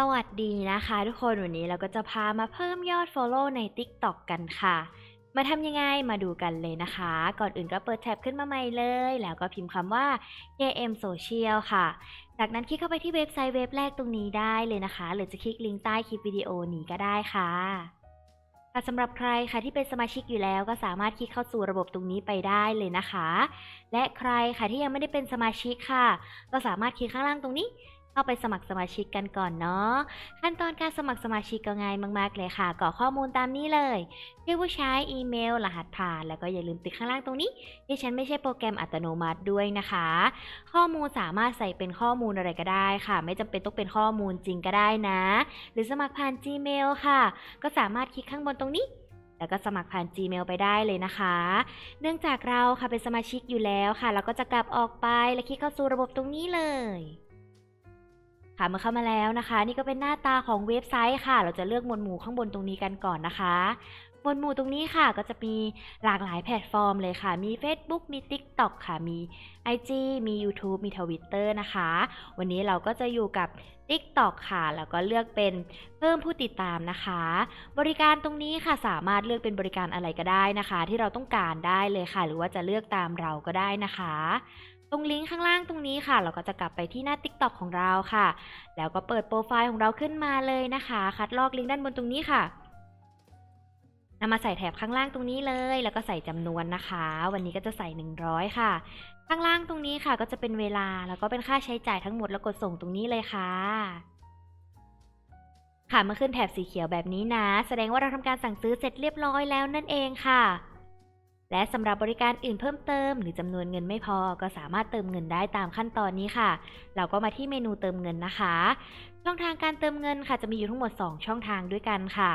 สวัสดีนะคะทุกคนวันนี้เราก็จะพามาเพิ่มยอด Follow ใน TikTok กันค่ะ มาทำยังไงมาดูกันเลยนะคะ ก่อนอื่นก็เปิดแท็บขึ้นมาใหม่เลย แล้วก็พิมพ์คำว่า KM Social ค่ะ จากนั้นคลิกเข้าไปที่เว็บไซต์เว็บแรกตรงนี้ได้เลยนะคะ หรือจะคลิกลิงก์ใต้คลิปวิดีโอนี้ก็ได้ค่ะสำหรับใครค่ะที่เป็นสมาชิกอยู่แล้วก็สามารถคลิกเข้าสู่ระบบตรงนี้ไปได้เลยนะคะ และใครค่ะที่ยังไม่ได้เป็นสมาชิกค่ะ ก็สามารถคลิกข้างล่างตรงนี้ เข้าไปสมัครสมาชิกกันก่อนเนาะ ขั้นตอนการสมัครสมาชิกก็ง่ายมาก ๆ เลยค่ะกรอกข้อมูลตามนี้เลยชื่อผู้ใช้อีเมล รหัสผ่าน แล้วก็อย่าลืมติดข้างล่างตรงนี้ที่ฉันไม่ใช่โปรแกรมอัตโนมัติด้วยนะคะ ข้อมูลสามารถใส่เป็นข้อมูลอะไรก็ได้ค่ะ ไม่จำเป็นต้องเป็นข้อมูลจริงก็ได้นะ หรือสมัครผ่าน Gmail ค่ะ ก็สามารถคลิกข้างบนตรงนี้แล้วก็สมัครผ่าน Gmail ไปได้เลยนะคะ เนื่องจากเราค่ะเป็นสมาชิกอยู่แล้วค่ะ เราก็จะกลับออกไปและคลิกเข้าสู่ระบบตรงนี้เลย ค่ะเมื่อเข้ามาแล้วนะคะ นี่ก็เป็นหน้าตาของเว็บไซต์ค่ะ เราจะเลือกหมวดหมู่ข้างบนตรงนี้กันก่อนนะคะหมวดหมู่ตรงนี้ค่ะก็จะมีหลากหลายแพลตฟอร์มเลยค่ะ มี Facebook มี TikTok ค่ะ มี IG มี YouTube มี Twitter นะคะ วันนี้เราก็จะอยู่กับ TikTok ค่ะ แล้วก็เลือกเป็นเพิ่มผู้ติดตามนะคะ บริการตรงนี้ค่ะสามารถเลือกเป็นบริการอะไรก็ได้นะคะ ที่เราต้องการได้เลยค่ะ หรือว่าจะเลือกตามเราก็ได้นะคะ รงลิงก์ข้างล่างตรงนี้ค่ะ เราก็จะกลับไปที่หน้า TikTok ของเราค่ะ แล้วก็เปิดโปรไฟล์ของเราขึ้นมาเลยนะคะ คัดลอกลิงก์ด้านบนตรงนี้ค่ะนำมาใส่แถบข้างล่างตรงนี้เลย แล้วก็ใส่จำนวนนะคะ วันนี้ก็จะใส่ 100 ค่ะ ข้างล่างตรงนี้ค่ะ ก็จะเป็นเวลาแล้วก็เป็นค่าใช้จ่ายทั้งหมดแล้วกดส่งตรงนี้เลยค่ะค่ะเมื่อขึ้นแถบสีเขียวแบบนี้นะ แสดงว่าเราทำการสั่งซื้อเสร็จเรียบร้อยแล้วนั่นเองค่ะ และสำหรับบริการอื่นเพิ่มเติม หรือจำนวนเงินไม่พอก็สามารถเติมเงินได้ตามขั้นตอนนี้ค่ะ เราก็มาที่เมนูเติมเงินนะคะ ช่องทางการเติมเงินค่ะจะมีอยู่ทั้งหมด 2 ช่องทางด้วยกันค่ะ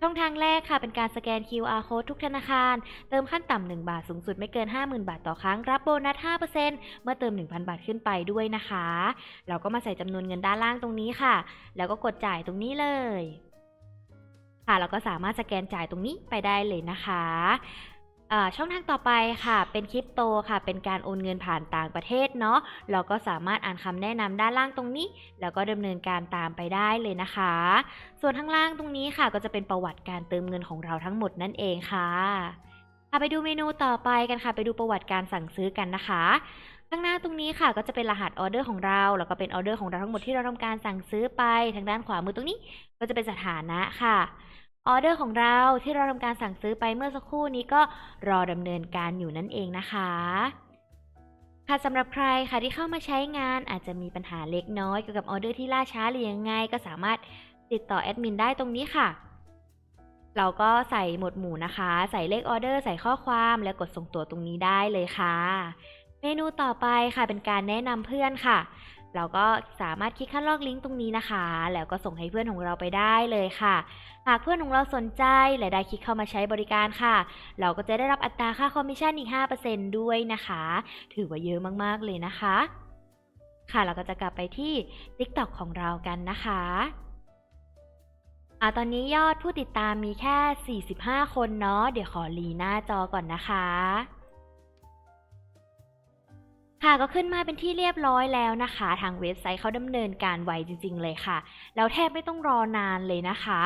ช่องทางแรกค่ะเป็นการสแกน QR code ทุกธนาคาร เติมขั้นต่ำ1บาทสูงสุดไม่เกิน 50,000 บาทต่อครั้งรับโบนัส 5%เมื่อเติม 1,000 บาทขึ้นไปด้วยนะคะ เราก็มาใส่จำนวนเงินด้านล่างตรงนี้ค่ะ แล้วก็กดจ่ายตรงนี้เลยค่ะเราก็สามารถสแกนจ่ายตรงนี้ไปได้เลยนะคะ ช่องทางต่อไปค่ะ เป็นคริปโตค่ะ เป็นการโอนเงินผ่านต่างประเทศเนาะเราก็สามารถอ่านคำแนะนำด้านล่างตรงนี้ แล้วก็ดำเนินการตามไปได้เลยนะคะ ส่วนข้างล่างตรงนี้ค่ะ ก็จะเป็นประวัติการเติมเงินของเราทั้งหมดนั่นเองค่ะค่ะไปดูเมนูต่อไปกันค่ะ ไปดูประวัติการสั่งซื้อกันนะคะ ข้างหน้าตรงนี้ค่ะ ก็จะเป็นรหัสออเดอร์ของเรา แล้วก็เป็นออเดอร์ของเราทั้งหมดที่เราทำการสั่งซื้อไปทางด้านขวามือตรงนี้ ก็จะเป็นสถานะค่ะ ออเดอร์ของเราที่เราทำการสั่งซื้อไปเมื่อสักครู่นี้ก็รอดำเนินการอยู่นั่นเองนะคะ ค่ะสำหรับใครค่ะที่เข้ามาใช้งานอาจจะมีปัญหาเล็กน้อยเกี่ยวกับออเดอร์ที่ล่าช้าหรือยังไง ก็สามารถติดต่อแอดมินได้ตรงนี้ค่ะ เราก็ใส่หมวดหมู่นะคะ ใส่เลขออเดอร์ใส่ข้อความแล้วกดส่งตัวตรงนี้ได้เลยค่ะ เมนูต่อไปค่ะเป็นการแนะนำเพื่อนค่ะ เราก็สามารถคลิกคัดลอกลิงก์ตรงนี้นะคะ แล้วก็ส่งให้เพื่อนของเราไปได้เลยค่ะ หากเพื่อนของเราสนใจและได้คลิกเข้ามาใช้บริการค่ะ เราก็จะได้รับอัตราค่าคอมมิชชั่นอีก 5%ด้วยนะคะ ถือว่าเยอะมากๆเลยนะคะ ค่ะเราก็จะกลับไปที่ TikTok ของเรากันนะคะอ่าตอนนี้ยอดผู้ติดตามมีแค่ 45 คนเนาะ เดี๋ยวขอรีหน้าจอก่อนนะคะ ค่ะก็ขึ้นมาเป็นที่เรียบร้อยแล้วนะคะ ทางเว็บไซต์เขาดำเนินการไวจริง ๆ เลยค่ะ แล้วแทบไม่ต้องรอนานเลยนะคะ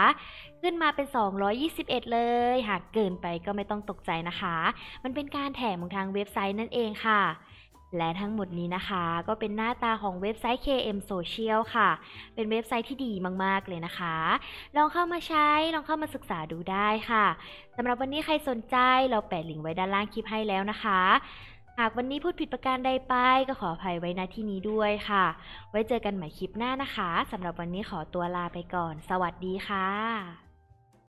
ขึ้นมาเป็น 221 เลย หากเกินไปก็ไม่ต้องตกใจนะคะ มันเป็นการแถมของทางเว็บไซต์นั่นเองค่ะและทั้งหมดนี้นะคะก็เป็นหน้าตาของเว็บไซต์ KM Social ค่ะ เป็นเว็บไซต์ที่ดีมาก ๆ เลยนะคะ ลองเข้ามาใช้ ลองเข้ามาศึกษาดูได้ค่ะ สำหรับวันนี้ใครสนใจเราแปะลิงก์ไว้ด้านล่างคลิปให้แล้วนะคะ หากวันนี้พูดผิดประการใดไปก็ขออภัยไว้ณที่นี้ด้วยค่ะ ไว้เจอกันใหม่คลิปหน้านะคะสำหรับวันนี้ขอตัวลาไปก่อน สวัสดีค่ะ